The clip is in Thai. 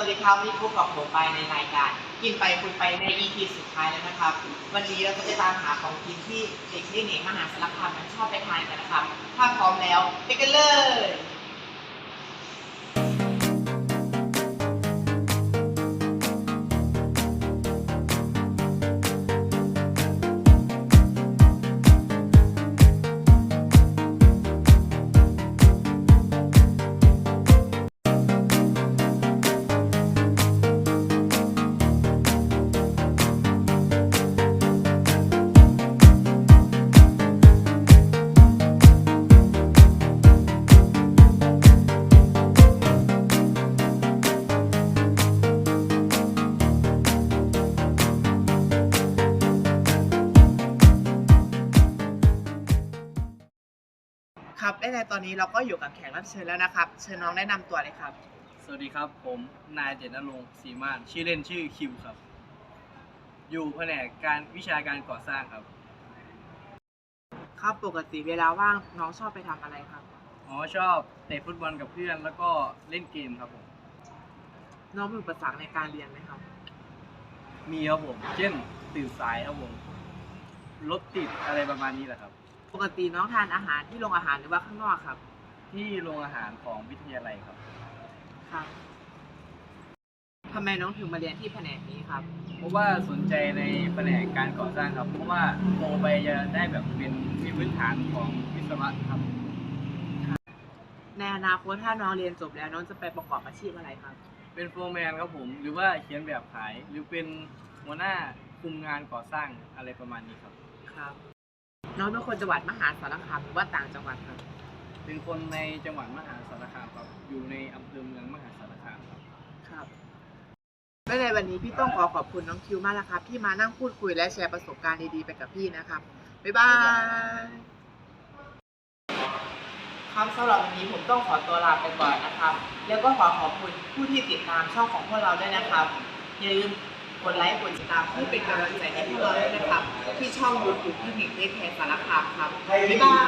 วัสดีครับนี่พบกับผมไปในรายการ กินไปคุณไปใน EP สุดท้ายแล้วนะครับ วันนี้เราก็จะตามหาของกินที่เด็กที่เหนมหาสารคามมันชอบไปทานกันนะครับ ถ้าพร้อมแล้วไปกันเลย ครับและในตอนนี้เราก็อยู่กับแขกรับเชิญแล้วนะครับ เชิญน้องแนะนำตัวเลยครับ สวัสดีครับผมนายเจตนรงค์ศรีมานชื่อเล่นชื่อคิวครับ อยู่แผนกการวิชาการก่อสร้างครับครับปกติเวลาว่างน้องชอบไปทำอะไรครับ อ๋อชอบเตะฟุตบอลกับเพื่อน แล้วก็เล่นเกมครับผมน้องมีอุปสรรคในการเรียนไหมครับ มีครับผม เช่นตื่นสายครับผมรถติดอะไรประมาณนี้แหละครับ ปกติน้องทานอาหารที่โรงอาหารหรือว่าข้างนอกครับ ที่โรงอาหารของวิทยาลัยครับ ครับทำไมน้องถึงมาเรียนที่แผนกนี้ครับ เพราะว่าสนใจในแผนกการก่อสร้างครับ เพราะว่าโตไปจะได้แบบเป็นมีพื้นฐานของวิศวะครับ ในอนาคตถ้าน้องเรียนจบแล้วน้องจะไปประกอบอาชีพอะไรครับ เป็นโฟร์แมนครับผม หรือว่าเขียนแบบขาย หรือเป็นหัวหน้าคุมงานก่อสร้างอะไรประมาณนี้ครับ ครับ น้องเป็นคนจังหวัดมหาสารคามหรือว่าต่างจังหวัดครับ เป็นคนในจังหวัดมหาสารคามครับ อยู่ในอำเภอเมืองมหาสารคามครับ ครับและในวันนี้พี่ต้องขอขอบคุณน้องคิวมากนะครับ ที่มานั่งพูดคุยและแชร์ประสบการณ์ดีๆไปกับพี่นะครับ บ๊ายบาย ครับสำหรับวันนี้ผมต้องขอตัวลาไปก่อนนะครับ แล้วก็ขอขอบคุณผู้ที่ติดตามช่องของพวกเราด้วยนะครับ อย่าลืม กดไลค์กดติดตามเพื่อเป็นกำลังใจให้พวกเราด้วยนะครับ ที่ช่องยูทูบที่หนิงเทคแคร์สารคามครับบ๊ายบาย